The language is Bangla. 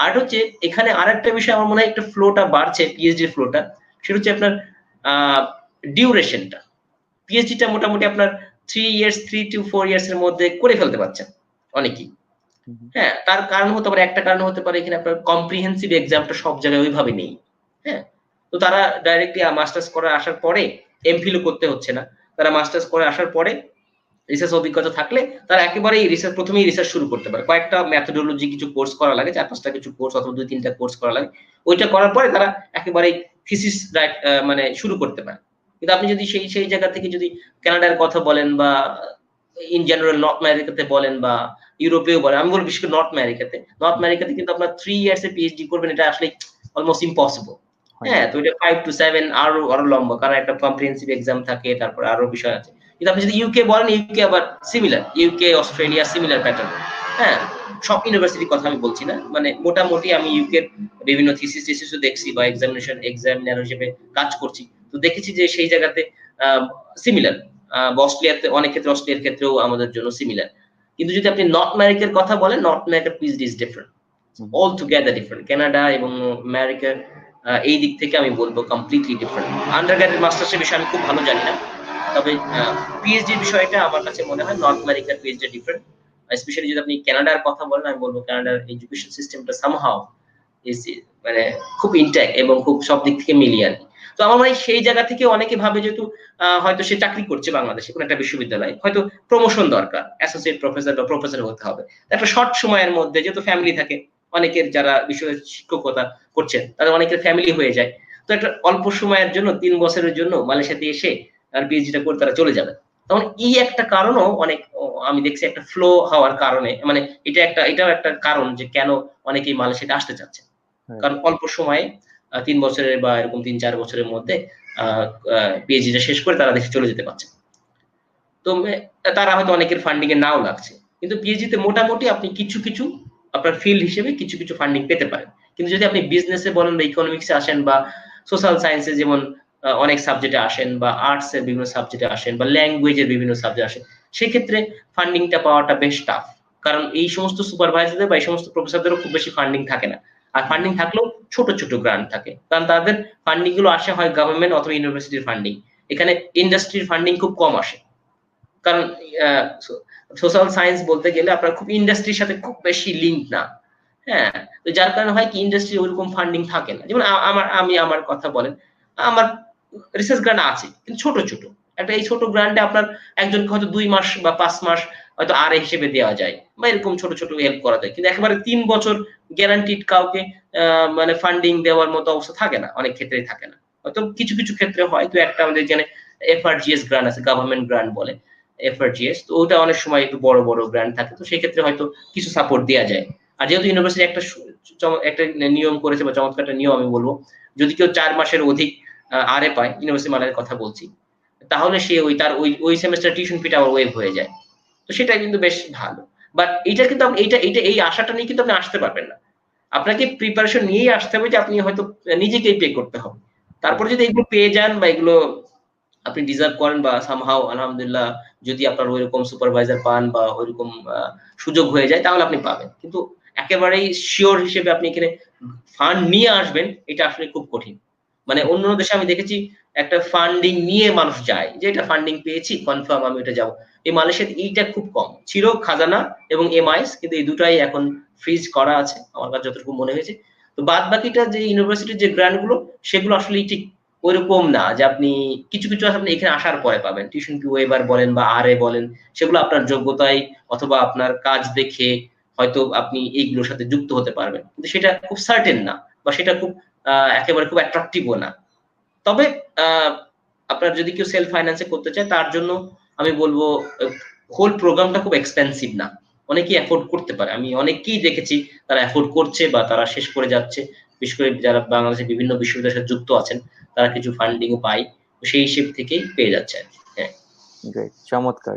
আর হচ্ছে এখানে আর একটা বিষয় আমার মনে হয় একটা ফ্লোটা বাড়ছে পিএইচডি ফ্লোটা সেটা হচ্ছে আপনার ডিউরেশনটা পিএইচডিটা মোটামুটি আপনার three years three to four years এর মধ্যে করে ফেলতে পারছেন অনেকেই। হ্যাঁ তার কারণ হতে পারে একটা কারণ হতে পারে এখানে আপনার কম্প্রিহেন্সিভ এক্সামটা সব জায়গায় ওইভাবে নেই। হ্যাঁ তো তারা ডাইরেক্টলি মাস্টার্স করে আসার পরে এমফিলও করতে হচ্ছে না। তারা মাস্টার্স করে আসার পরে রিসার্চ অভিজ্ঞতা থাকলে তারা একেবারেই রিসার্চ প্রথমেই রিসার্চ শুরু করতে পারে। কয়েকটা ম্যাথোডোলজি কিছু কোর্স করা লাগে চার পাঁচটা কিছু কোর্স অথবা দুই তিনটা কোর্স করা লাগে। ওইটা করার পরে তারা একেবারেই থিসিস রাইট মানে শুরু করতে পারে। কিন্তু আপনি যদি সেই সেই জায়গা থেকে যদি কানাডার কথা বলেন বা ইন জেনারেল নর্থ আমেরিকাতে বলেন বা ইউরোপেও বলেন আমি বলব বিশেষ করে নর্থ আমেরিকাতে নর্থ আমেরিকাতে কিন্তু আপনার থ্রি ইয়ার্স এ পিএইচডি করবেন এটা আসলে অলমোস্ট ইম্পসিবল হ্যাঁ। তো এটা ফাইভ টু সেভেন আরও আরও লম্বা। কারণ একটা কম্প্রিহেন্সিভ এক্সাম থাকে তারপর আরও বিষয় আছে। কিন্তু আপনি যদি ইউকে বলেন ইউকে আবার similar UK Australia similar pattern হ্যাঁ সব ইউনিভার্সিটির কথা আমি বলছি না। মানে মোটামুটি আমি ইউকে বিভিন্ন থিসিস টিসিসও দেখছি বা এক্সামিনেশন এক্সামিনার হিসেবে কাজ করছি। তো দেখেছি যে সেই জায়গাতে সিমিলার অস্ট্রেলিয়াতে, অনেক ক্ষেত্রে অস্ট্রেলিয়ার ক্ষেত্রেও আমাদের জন্য সিমিলার কিন্তু যদি আপনি নর্থ আমেরিকার কথা বলেন নর্থ আমেরিকার PhD is different altogether different Canada এবং আমেরিকার এই দিক থেকে আমি বলব কমপ্লিটলি ডিফারেন্ট আন্ডার গ্রাজুয়েট মাস্টার্সের বিষয়ে আমি খুব ভালো জানি না। তবে পিএইচডি বিষয়টা আমার কাছে মনে হয় নর্থ আমেরিকার পিএইচডি ডিফারেন্ট স্পেশালি যদি আপনি কানাডার কথা বলেন, আমি বলব কানাডার এডুকেশন সিস্টেমটা সামহাও মানে খুব ইন্ট্যাক্ট এবং খুব সব দিক থেকে মিলিয়ে আর তো আমার মনে সেই জায়গা থেকে অনেকে ভাবে যেহেতু হয়তো সে চাকরি করছে বাংলাদেশে, কোনো একটা বিশ্ববিদ্যালয়, হয়তো প্রমোশন দরকার অ্যাসোসিয়েট প্রফেসর বা প্রফেসর হতে হবে। একটা শর্ট সময়ের মধ্যে যেহেতু ফ্যামিলি থাকে, অনেকের যারা বিশ্ব শিক্ষকতা করছেন, তাদের অনেকের ফ্যামিলি হয়ে যায়। তো একটা অল্প সময়ের জন্য, তিন বছরের জন্য মালয়েশিয়াতে এসে আর পিএইচডিটা করে তারা চলে যাবে। তখন এই একটা কারণও অনেক আমি দেখছি একটা ফ্লো হওয়ার কারণে মানে এটা একটা এটাও একটা কারণ যে কেন অনেকেই মালয়েশিয়াতে আসতে চাচ্ছে। কারণ অল্প সময়ে তিন বছরের বা এরকম তিন চার বছরের মধ্যে পিএইচডিটা শেষ করে তারা দেশে চলে যেতে পারছে। তো তারা হয়তো অনেকের ফান্ডিং এ নাও লাগছে। কিন্তু পিএইচডিতে মোটামুটি আপনি কিছু কিছু আপনার ফিল্ড হিসেবে কিছু কিছু ফান্ডিং পেতে পারেন। কিন্তু যদি আপনি বিজনেসে বলেন বা ইকোনমিক্সে আসেন বা সোশ্যাল সায়েন্সে যেমন অনেক সাবজেক্টে আসেন বা আর্টস এর বিভিন্ন সাবজেক্টে আসেন বা ল্যাঙ্গুয়েজের বিভিন্ন সাবজেক্ট আসেন, সেক্ষেত্রে ফান্ডিংটা পাওয়াটা বেশ টাফ কারণ এই সমস্ত সুপারভাইজারদের বা এই সমস্ত প্রফেসরদেরও খুব বেশি ফান্ডিং থাকে না। আর ফান্ডিং থাকলেও ছোট ছোট গ্রান্ট থাকে। কারণ তাদের ফান্ডিংগুলো আসে হয় গভর্নমেন্ট অথবা ইউনিভার্সিটির ফান্ডিং এখানে ইন্ডাস্ট্রির ফান্ডিং খুব কম আসে। কারণ সোশ্যাল সায়েন্স বলতে গেলে আপনার খুব ইন্ডাস্ট্রির সাথে খুব বেশি লিঙ্ক না। হ্যাঁ যার কারণে হয় কি ইন্ডাস্ট্রি ওইরকম ফান্ডিং থাকে না। যেমন আমার, আমি আমার কথা বলেন, আমার রিসার্চ গ্রান্ট আছে, কিন্তু ছোট ছোট। একটা এই ছোট গ্রান্টে আপনার একজনকে হয়তো দুই মাস বা পাঁচ মাস হয়তো আর হিসেবে দেওয়া যায়, বা এরকম ছোট ছোট হেল্প করা যায়। কিন্তু একেবারে তিন বছর গ্যারান্টিড কাউকে মানে ফান্ডিং দেওয়ার মতো অবস্থা থাকে না, অনেক ক্ষেত্রেই থাকে না। হয়তো কিছু কিছু ক্ষেত্রে হয়, তো একটা আমাদের যেখানে এফআরজিএস গ্রান্ট আছে গভর্নমেন্ট গ্রান্ট বলে এফআরজিএস তো ওটা অনেক সময় একটু বড় বড় গ্রান্ট থাকে, তো সেই ক্ষেত্রে হয়তো কিছু সাপোর্ট দেওয়া যায়। আর যেহেতু ইউনিভার্সিটি একটা একটা নিয়ম করেছে, বা চমৎকার একটা নিয়ম আমি বলব, যদি কেউ চার মাসের অধিক আরে পায় ইউনিভার্সিটি মানের কথা বলছি। তাহলে সে ওই তার ওই ওই সেমিস্টার টিউশন ফিটা আবার ওয়েভ হয়ে যায়। তো সেটা কিন্তু বেশ ভালো। বাট এইটা কিন্তু আপনি, এইটা এইটা, এই আশাটা নিয়ে কিন্তু আপনি আসতে পারবেন না। আপনাকে প্রিপারেশন নিয়েই আসতে হবে যে আপনি হয়তো নিজেকেই পে করতে হবে। তারপরে যদি এগুলো পেয়ে যান বা এগুলো আপনি ডিজার্ভ করেন বা সামহাও আলহামদুলিল্লাহ, যদি আপনার ওইরকম সুপারভাইজার পান বা ওইরকম সুযোগ হয়ে যায়, তাহলে আপনি পাবেন। কিন্তু একেবারেই শিওর হিসেবে আপনি এখানে ফান্ড নিয়ে আসবেন, এটা আসলে খুব কঠিন। মানে অন্য দেশে আমি দেখেছি একটা ফান্ডিং নিয়ে মানুষ যায় যে এটা ফান্ডিং পেয়েছি কনফার্ম আমি এটা যাব। এই মালয়েশিয়াতে এইটা খুব কম। ছিল খাজানা এবং এমআইএস কিন্তু এই দুটাই এখন ফ্রিজ করা আছে, আমার কাছে যতটুকু মনে হয়েছে। তো বাদ বাকিটা যে ইউনিভার্সিটির যে গ্রান্টগুলো, সেগুলো আসলে ঠিক ওইরকম না যে আপনি কিছু কিছু আপনি এখানে আসার পরে পাবেন। টিউশন ফি ওয়েবার বলেন বা আর এ বলেন, সেগুলো আপনার যোগ্যতায় অথবা আপনার কাজ দেখে হয়তো আপনি এইগুলোর সাথে যুক্ত হতে পারবেন। কিন্তু সেটা খুব সার্টেন না। বা সেটা খুব একেবারে খুব অ্যাট্রাকটিভও না। তবে আপনার যদি কেউ সেলফ ফাইন্যান্সে করতে চায়, তার জন্য আমি বলব হোল প্রোগ্রামটা খুব এক্সপেন্সিভ না। অনেকেই অ্যাফোর্ড করতে পারে। আমি অনেকেই দেখেছি, তারা অ্যাফোর্ড করছে বা তারা শেষ করে যাচ্ছে। বিশেষ করে যারা বাংলাদেশের বিভিন্ন বিশ্ববিদ্যালয়ের সাথে যুক্ত আছেন, তারা কিছু ফান্ডিংও পায়। সেই হিসেব থেকেই পেয়ে যাচ্ছে আর কি। হ্যাঁ। চমৎকার।